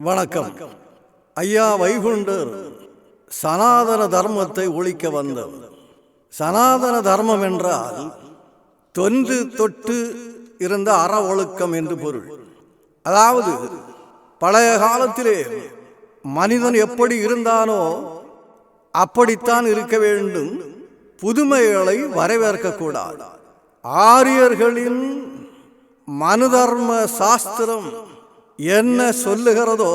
வணக்கம். ஐயா வைகுண்டர் சனாதன தர்மத்தை ஒழிக்க வந்தவர். சனாதன தர்மம் என்றால் தொன்று தொட்டு இருந்த அற ஒழுக்கம் என்று பொருள். அதாவது பழைய காலத்திலே மனிதன் எப்படி இருந்தானோ அப்படித்தான் இருக்க வேண்டும். புதுமைகளை வரவேற்கக்கூடாது. ஆரியர்களின் மனுதர்ம சாஸ்திரம் என்ன சொல்லுகிறதோ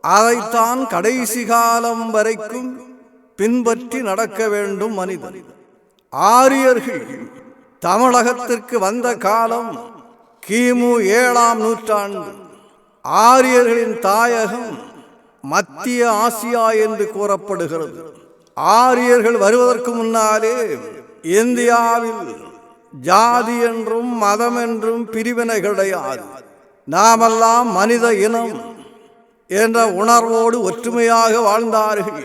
அதைத்தான் கடைசி காலம் வரைக்கும் பின்பற்றி நடக்க வேண்டும் மனிதன். ஆரியர்கள் தமிழகத்திற்கு வந்த காலம் கிமு ஏழாம் நூற்றாண்டு. ஆரியர்களின் தாயகம் மத்திய ஆசியா என்று கூறப்படுகிறது. ஆரியர்கள் வருவதற்கு முன்னாலே இந்தியாவில் ஜாதி என்றும் மதம் என்றும் பிரிவினை கிடையாது. நாமெல்லாம் மனித இனம் என்ற உணர்வோடு ஒற்றுமையாக வாழ்ந்தார்கள்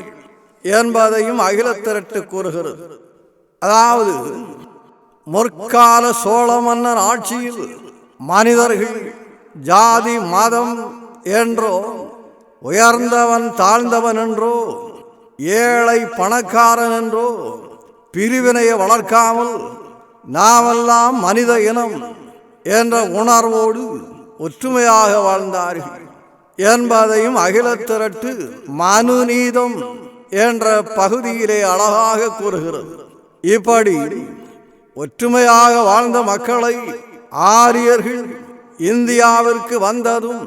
என்பதையும் அகிலத்திரட்டு கூறுகிறது. அதாவது முற்கால சோழ மன்னன் ஆட்சியில் மனிதர்கள் ஜாதி மதம் என்றோ உயர்ந்தவன் தாழ்ந்தவன் என்றோ ஏழை பணக்காரன் என்றோ பிரிவினையை வளர்க்காமல் நாமெல்லாம் மனித இனம் என்ற உணர்வோடு ஒற்றுமையாக வாழ்ந்தார்கள். என்பதையும் அகிலத்திரட்டு மனுநீதம் என்ற பகுதியிலே அழகாக கூறுகிறது. இப்படி ஒற்றுமையாக வாழ்ந்த மக்களை ஆரியர்கள் இந்தியாவிற்கு வந்ததும்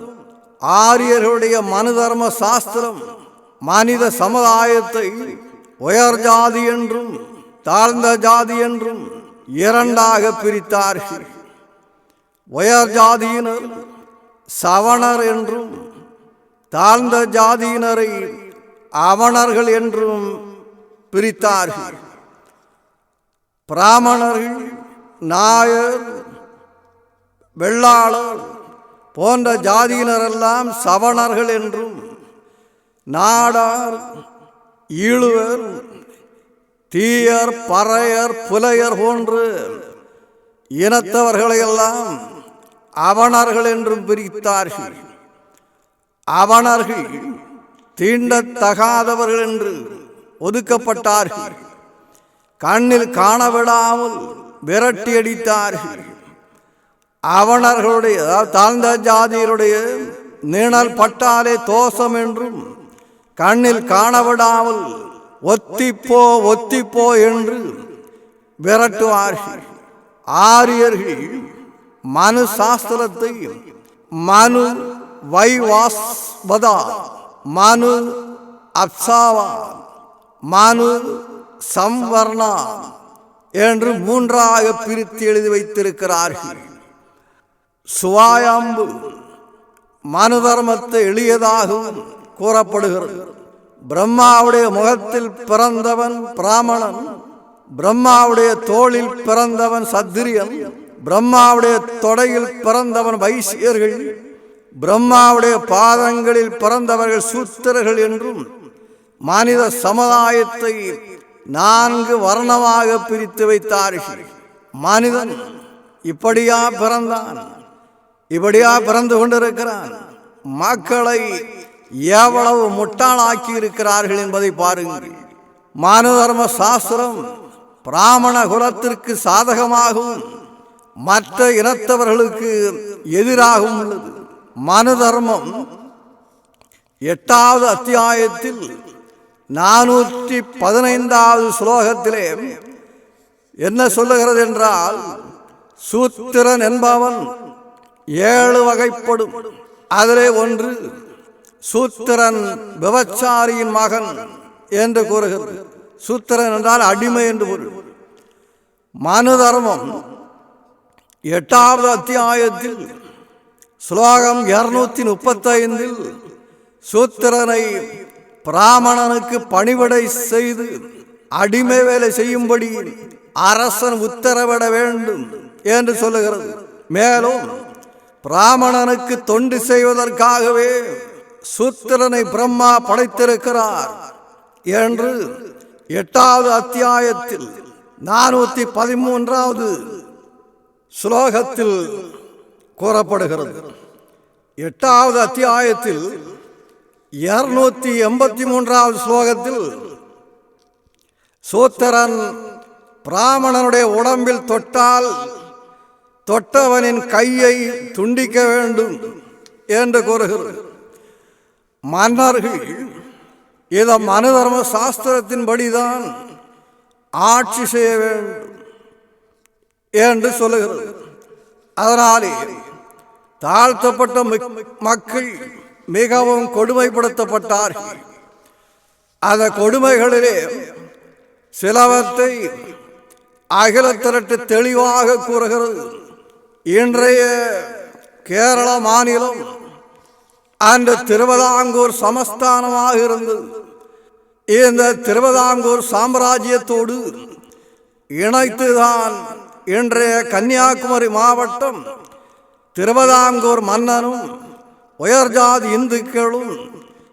ஆரியர்களுடைய மனு தர்ம சாஸ்திரம் மனித சமுதாயத்தை உயர் ஜாதி என்றும் தாழ்ந்த ஜாதி என்றும் இரண்டாக பிரித்தார்கள். உயர் ஜாதியினர் சவணர் என்றும் தாழ்ந்த ஜாதியினரை அவணர்கள் என்றும் பிரித்தார்கள். பிராமணர்கள் நாயர் வெள்ளாளர் போன்ற ஜாதியினரெல்லாம் சவணர்கள் என்றும் நாடார் ஈழுவர் தீயர் பறையர் புலையர் போன்று இனத்தவர்களையெல்லாம் அவணர்கள் என்றும் பிரித்தார்கள். அவணர்கள் தீண்டத்தகாதவர்கள் என்று ஒதுக்கப்பட்டார்கள். கண்ணில் காணவிடாமல் விரட்டி அடித்தார்கள் அவணர்களுடைய தாழ்ந்த ஜாதியருடைய நிழல் பட்டாலே தோஷம் என்றும் கண்ணில் காணவிடாமல் ஒத்திப்போ ஒத்திப்போ என்று விரட்டுவார்கள். ஆரியர்கள் மனு சாஸ்திரத்தை மனு வைவாஸ்வதா மனு அப்சாவா மனு சம்வர்ணா என்று மூன்றாக பிரித்து எழுதி வைத்திருக்கிறார்கள். சுவாயாம்பு மனு தர்மத்தை எளியதாகவும் கூறப்படுகிறது. பிரம்மாவுடைய முகத்தில் பிறந்தவன் பிராமணன் பிரம்மாவுடைய தோளில் பிறந்தவன் சத்திரியன் பிரம்மாவுடைய தொடையில் பிறந்தவன் வைசியர்கள் பிரம்மாவுடைய பாதங்களில் பிறந்தவர்கள் சூத்திரர்கள் என்றும் மனித சமுதாயத்தை நான்கு வர்ணமாக பிரித்து வைத்தார்கள். மனிதன் இப்படியா பிறந்தான் இப்படியா பிறந்து கொண்டிருக்கிறான் மக்களை எவ்வளவு முட்டாளாக்கி இருக்கிறார்கள் என்பதை பாருங்கள். மானதர்ம தர்ம சாஸ்திரம் பிராமண குலத்திற்கு சாதகமாகவும் மற்ற இனத்தவர்களுக்கு எதிராகவும் உள்ளது. மனு தர்மம் எட்டாவது அத்தியாயத்தில் நானூற்றி பதினைந்தாவது ஸ்லோகத்திலே என்ன சொல்லுகிறது என்றால் சூத்திரன் என்பவன் ஏழு வகைப்படும். அதிலே ஒன்று சூத்திரன் விபச்சாரியின் மகன் என்று கூறுகிறது. சூத்திரன் என்றால் அடிமை என்று பொருள். மனு தர்மம் எட்டாவது அத்தியாயத்தில் ஸ்லோகம் இருநூத்தி முப்பத்தைந்தில் சூத்திரனை பிராமணனுக்கு பணிவிடை செய்து அடிமை வேலை செய்யும்படி அரசன் உத்தரவிட வேண்டும் என்று சொல்லுகிறது. மேலும் பிராமணனுக்கு தொண்டு செய்வதற்காகவே சூத்திரனை பிரம்மா படைத்திருக்கிறார் என்று எட்டாவது அத்தியாயத்தில் நானூத்தி பதிமூன்றாவது ஸ்லோகத்தில் கூறப்படுகிறது. எட்டாவது அத்தியாயத்தில் இருநூத்தி எண்பத்தி மூன்றாவது ஸ்லோகத்தில் சூத்திரன் பிராமணனுடைய உடம்பில் தொட்டால் தொட்டவனின் கையை துண்டிக்க வேண்டும் என்று கூறுகிறது மன்னர்கள் இதை மனதர்ம சாஸ்திரத்தின்படிதான் ஆட்சி செய்ய வேண்டும் என்று சொல்லுகிறது. அதனாலே தாழ்த்தப்பட்ட மக்கள் மிகவும் கொடுமைப்படுத்தப்பட்டார்கள். அந்த கொடுமைகளிலே சிலவற்றை அகில திரட்டு தெளிவாக கூறுகிறது. இன்றைய கேரள மாநிலம் அந்த திருவிதாங்கூர் சமஸ்தானமாக இருந்தது. இந்த திருவிதாங்கூர் சாம்ராஜ்யத்தோடு இணைத்துதான் இன்றைய கன்னியாகுமரி மாவட்டம் திருவிதாங்கூர் மன்னனும் உயர்ஜாதி இந்துக்களும்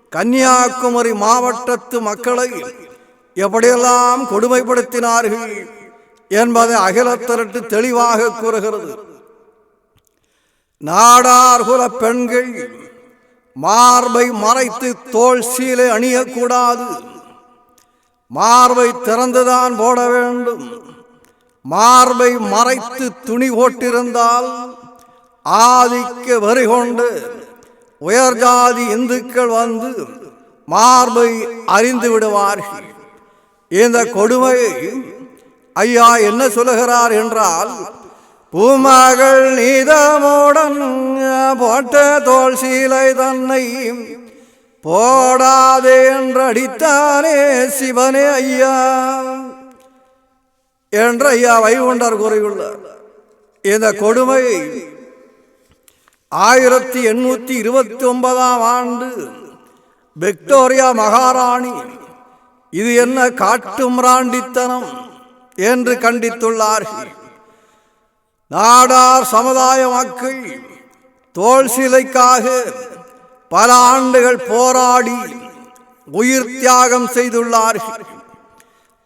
கன்னியாகுமரி மாவட்டத்து மக்களை எப்படியெல்லாம் கொடுமைப்படுத்தினார்கள் என்பதை அகிலத்திரட்டு தெளிவாக கூறுகிறது. நாடார்குல பெண்கள் மார்பை மறைத்து தோல் சீலை அணியக்கூடாது. மார்பை திறந்துதான் போட வேண்டும். மார்பை மறைத்து துணி போட்டிருந்தால் ஆதிக்க வரி கொண்டு உயர்ஜாதி இந்துக்கள் வந்து மார்பை அறிந்து விடுவார்கள். இந்த கொடுமையை ஐயா என்ன சொல்லுகிறார் என்றால் பூமகள் நீதமோடன் போட்ட தோல் சீலை தன்னை போடாதே என்றடித்தானே சிவனே ஐயா. என்று ஐயா வைகுண்டர் கூறியுள்ளார். இந்த கொடுமை ஆயிரத்தி எண்ணூற்றி இருபத்தி ஒன்பதாம் ஆண்டு விக்டோரியா மகாராணி இது என்ன காட்டு மிராண்டித்தனம் என்று கண்டித்துள்ளார்கள். நாடார் சமுதாய மக்கள் தோல் சிலைக்காக பல ஆண்டுகள் போராடி உயிர் தியாகம் செய்துள்ளார்கள்.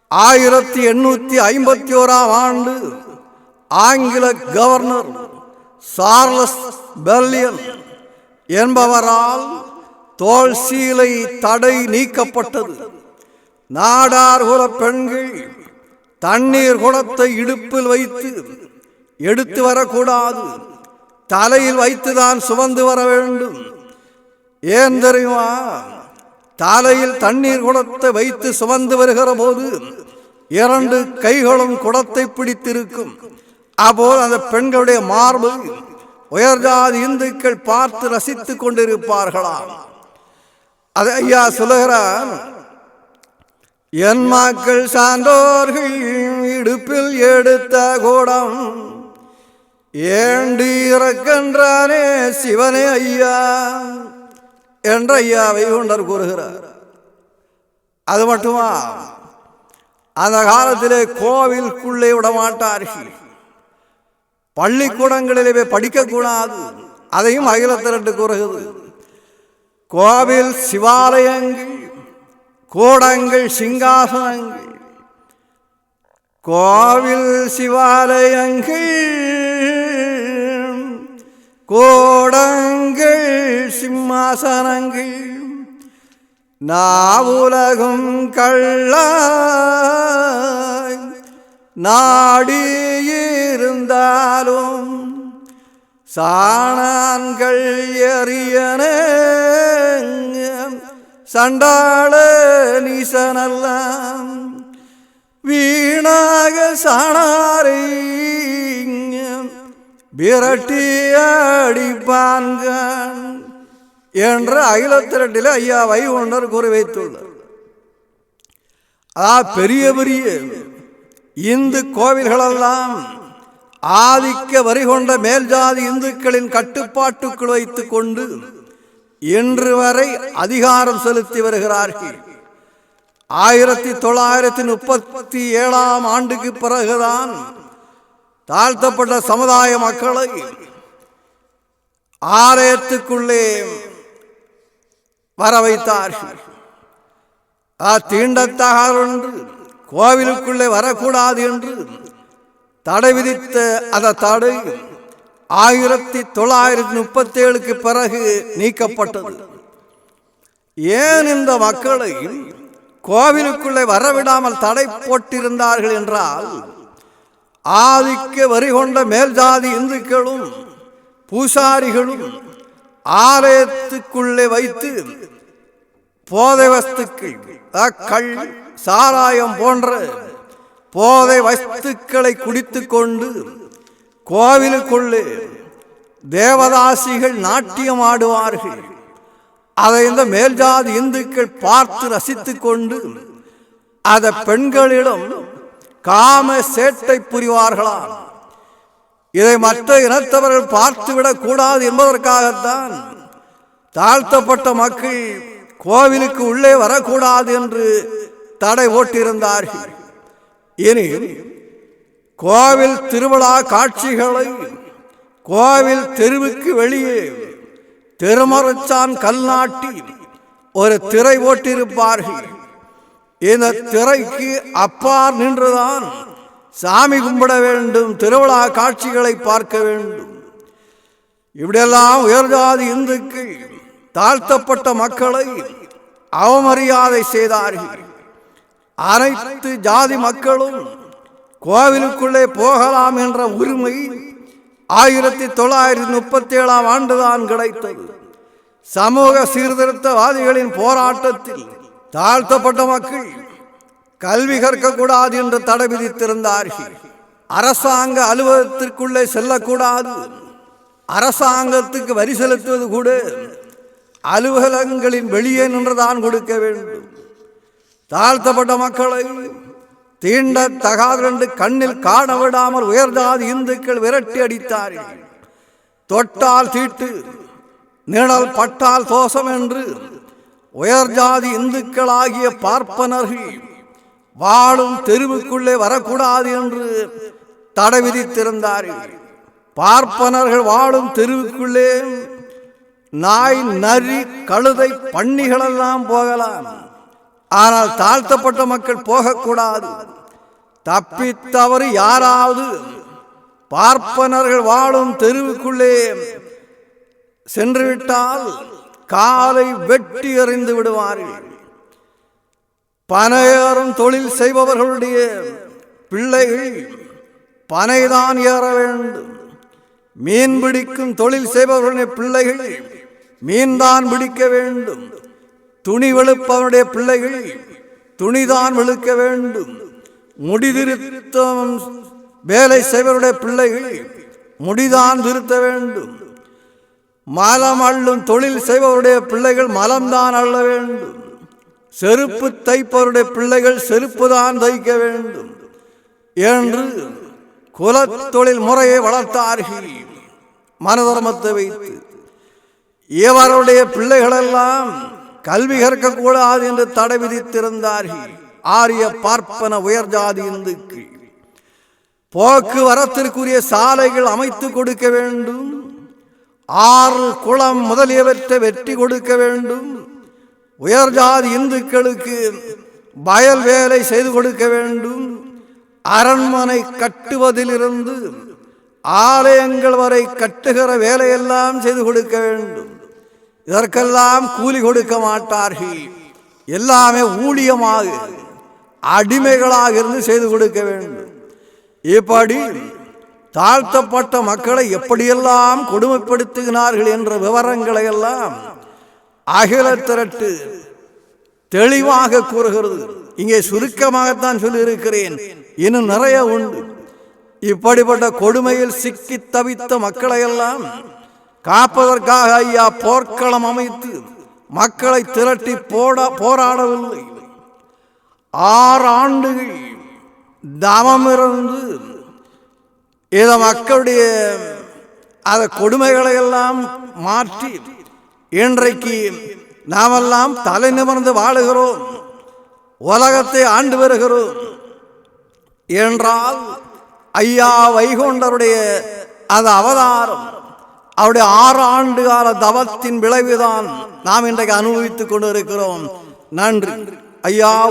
ஆயிரத்தி எண்ணூத்தி ஐம்பத்தி ஓராம் ஆண்டு ஆங்கில கவர்னர் சார்லஸ் பெர்லியன் என்பவரால் தோல் சீலை தடை நீக்கப்பட்டது. நாடார் குல பெண்கள் தண்ணீர் குடத்தை இடுப்பில் வைத்து எடுத்து வரக்கூடாது. தலையில் வைத்துதான் சுமந்து வர வேண்டும். ஏன் தெரியுமா? தலையில் தண்ணீர் குடத்தை வைத்து சுமந்து வருகிற போது இரண்டு கைகளும் குடத்தை பிடித்திருக்கும். அப்போது அந்த பெண்களுடைய மார்பு உயர்ஜாதி இந்துக்கள் பார்த்து ரசித்துக் கொண்டிருப்பார்களாம். அது ஐயா சொல்லுகிறார் என் மக்கள் சான்றோர்கள் இடுப்பில் எடுத்த கூடம் ஏண்டி இறக்கின்றானே சிவனே ஐயா. என்ற ஐயாவை கொண்டர் கூறுகிறார். அது மட்டுமா? அந்த காலத்திலே கோவிலுக்குள்ளே விடமாட்டார்கள் பள்ளிக்கூடங்களிலே போய் படிக்கக்கூடாது. அதையும் அகிலத்திரண்டு கூறுகிறது. கோவில் சிவாலயங்கள் கூடங்கள் சிங்காசனங்கள் கோவில் சிவாலயங்கள் கோடங்கள் சிம்மாசனங்கள் நாவுலகும் கள்ள நாடியிருந்தாலும் சாணான்கள் எரியன சண்டாள நீசனெல்லாம் வீணாக சாணாரை விரட்டி அடிப்பான்கள் என்ற அகில ஐயா வைகுண்டர் கூறி வைத்துள்ளார். ஆ பெரிய பெரிய இந்து கோவில்களெல்லாம் ஆதிக்க வரி கொண்ட மேல்ஜாதி இந்துக்களின் கட்டுப்பாட்டுக்குள் வைத்துக் கொண்டு இன்று வரை அதிகாரம் செலுத்தி வருகிறார்கள். ஆயிரத்தி தொள்ளாயிரத்தி முப்பத்தி ஏழாம் ஆண்டுக்கு பிறகுதான் தாழ்த்தப்பட்ட சமுதாய மக்களை ஆலயத்துக்குள்ளே வர வைத்தார்கள் தீண்டத்தகார் என்று கோவிலுக்குள்ளே வரக்கூடாது என்று தடை விதித்த அந்த தடை ஆயிரத்தி தொள்ளாயிரத்தி முப்பத்தி ஏழுக்கு பிறகு நீக்கப்பட்டது. ஏன் இந்த மக்களை கோவிலுக்குள்ளே வரவிடாமல் தடை போட்டிருந்தார்கள் என்றால் ஆதிக்க வரி கொண்ட மேல்ஜாதி இந்துக்களும் பூசாரிகளும் ஆலயத்துக்குள்ளே வைத்து போதை வஸ்துக்கள் அக்கள் சாராயம் போன்ற போதை வஸ்துக்களை குடித்து கொண்டு கோவிலுக்குள்ளே தேவதாசிகள் நாட்டியம் ஆடுவார்கள். அதை இந்த மேல்ஜாதி இந்துக்கள் பார்த்து ரசித்து கொண்டு அதை பெண்களிடம் காம சேட்டை புரிவார்களாம். இதை மற்ற இனத்தவர்கள் பார்த்துவிடக் கூடாது என்பதற்காகத்தான் தாழ்த்தப்பட்ட மக்கள் கோவிலுக்கு உள்ளே வரக்கூடாது என்று தடை ஓட்டியிருந்தார்கள். இனி கோவில் திருவிழா காட்சிகளை கோவில் தெருவுக்கு வெளியே திருமரச்சான் கல்நாட்டி ஒரு திரை ஓட்டியிருப்பார்கள். இந்த திரைக்கு அப்பார் நின்றுதான் சாமி கும்பிட வேண்டும் திருவிழா காட்சிகளை பார்க்க வேண்டும். இப்படியெல்லாம் உயர்ஜாதி இந்துக்கள் தாழ்த்தப்பட்ட மக்களை அவமரியாதை செய்தார்கள். அனைத்து ஜாதி மக்களும் கோவிலுக்குள்ளே போகலாம் என்ற உரிமை ஆயிரத்தி தொள்ளாயிரத்தி முப்பத்தி ஏழாம் ஆண்டுதான் கிடைத்தது. சமூக சீர்திருத்தவாதிகளின் போராட்டத்தில் தாழ்த்தப்பட்ட மக்கள் கல்வி கற்கக்கூடாது என்று தடை விதித்திருந்தார்கள். அரசாங்க அலுவலகத்திற்குள்ளே செல்லக்கூடாது. அரசாங்கத்துக்கு வரி செலுத்துவது கூட அலுவலகங்களின் வெளியே நின்றுதான் கொடுக்க வேண்டும். தாழ்த்தப்பட்ட மக்களை தீண்ட தகாது என்று கண்ணில் காண விடாமல் உயர்ந்தாது இந்துக்கள் விரட்டி அடித்தார்கள். தொட்டால் தீட்டு நிழல் பட்டால் தோஷம் என்று உயர்ஜாதி இந்துக்களாகிய பார்ப்பனர்கள் வாழும் தெருவுக்குள்ளே வரக்கூடாது என்று தடை விதித்திருந்தார்கள். பார்ப்பனர்கள் வாழும் தெருவுக்குள்ளே நாய் நரி கழுதை பன்னிகளெல்லாம் போகலாம். ஆனால் தாழ்த்தப்பட்ட மக்கள் போகக்கூடாது. தப்பித்தவறு யாராவது பார்ப்பனர்கள் வாழும் தெருவுக்குள்ளே சென்றுவிட்டால் காலை வெட்டி எறிந்து விடுவார்கள். பனையேறும் தொழில் செய்பவர்களுடைய பிள்ளைகள் பனைதான் ஏற வேண்டும். மீன் பிடிக்கும் தொழில் செய்பவர்களுடைய பிள்ளைகள் மீன்தான் பிடிக்க வேண்டும். துணி வெளுப்பவனுடைய பிள்ளைகள் துணிதான் வெளுக்க வேண்டும். முடிதிருத்தம் வேலை செய்பவருடைய பிள்ளைகள் முடிதான் திருத்த வேண்டும். மலம் அள்ளும் தொழில் செய்பவருடைய பிள்ளைகள் மலம்தான் அள்ள வேண்டும். செருப்பு தைப்பவருடைய பிள்ளைகள் செருப்பு தான் தைக்க வேண்டும். என்று குலத்தொழில் முறையை வளர்த்தார்கள். மனதர்மத்தை வைத்து இவருடைய பிள்ளைகளெல்லாம் கல்வி கற்கக்கூடாது என்று தடை விதித்திருந்தார்கள். ஆரிய பார்ப்பன உயர் ஜாதி இந்துக்கு போக்குவரத்திற்குரிய சாலைகள் அமைத்து கொடுக்க வேண்டும். ஆறு குளம் முதலியவற்றை வெற்றி கொடுக்க வேண்டும். உயர்ஜாதி இந்துக்களுக்கு வயல் வேலை செய்து கொடுக்க வேண்டும். அரண்மனை கட்டுவதிலிருந்து ஆலயங்கள் வரை கட்டுகிற வேலையெல்லாம் செய்து கொடுக்க வேண்டும். இதற்கெல்லாம் கூலி கொடுக்க மாட்டார்கள். எல்லாமே ஊழியமாக அடிமைகளாக இருந்து செய்து கொடுக்க வேண்டும். இப்படி தாழ்த்தப்பட்ட மக்களை எப்படியெல்லாம் கொடுமைப்படுத்துகிறார்கள் என்ற விவரங்களை எல்லாம் அகில திரட்டு தெளிவாக கூறுகிறது. இங்கே சுருக்கமாகத்தான் சொல்லியிருக்கிறேன். இன்னும் நிறைய உண்டு. இப்படிப்பட்ட கொடுமையில் சிக்கி தவித்த மக்களையெல்லாம் காப்பதற்காக ஐயா போர்க்களம் அமைத்து மக்களை திரட்டி போட போராடவில்லை. ஆறு ஆண்டுகள் தவம் இருந்து இதை மக்களுடைய அதை கொடுமைகளை எல்லாம் மாற்றி இன்றைக்கு நாமெல்லாம் தலை நிமிர்ந்து வாழுகிறோம். உலகத்தை ஆண்டு வருகிறோம். என்றால் ஐயா வைகுண்டருடைய அது அவதாரம் அவருடைய ஆறு ஆண்டு கால தவத்தின் விளைவுதான் நாம் இன்றைக்கு அனுபவித்துக் கொண்டிருக்கிறோம். நன்றி. ஐயா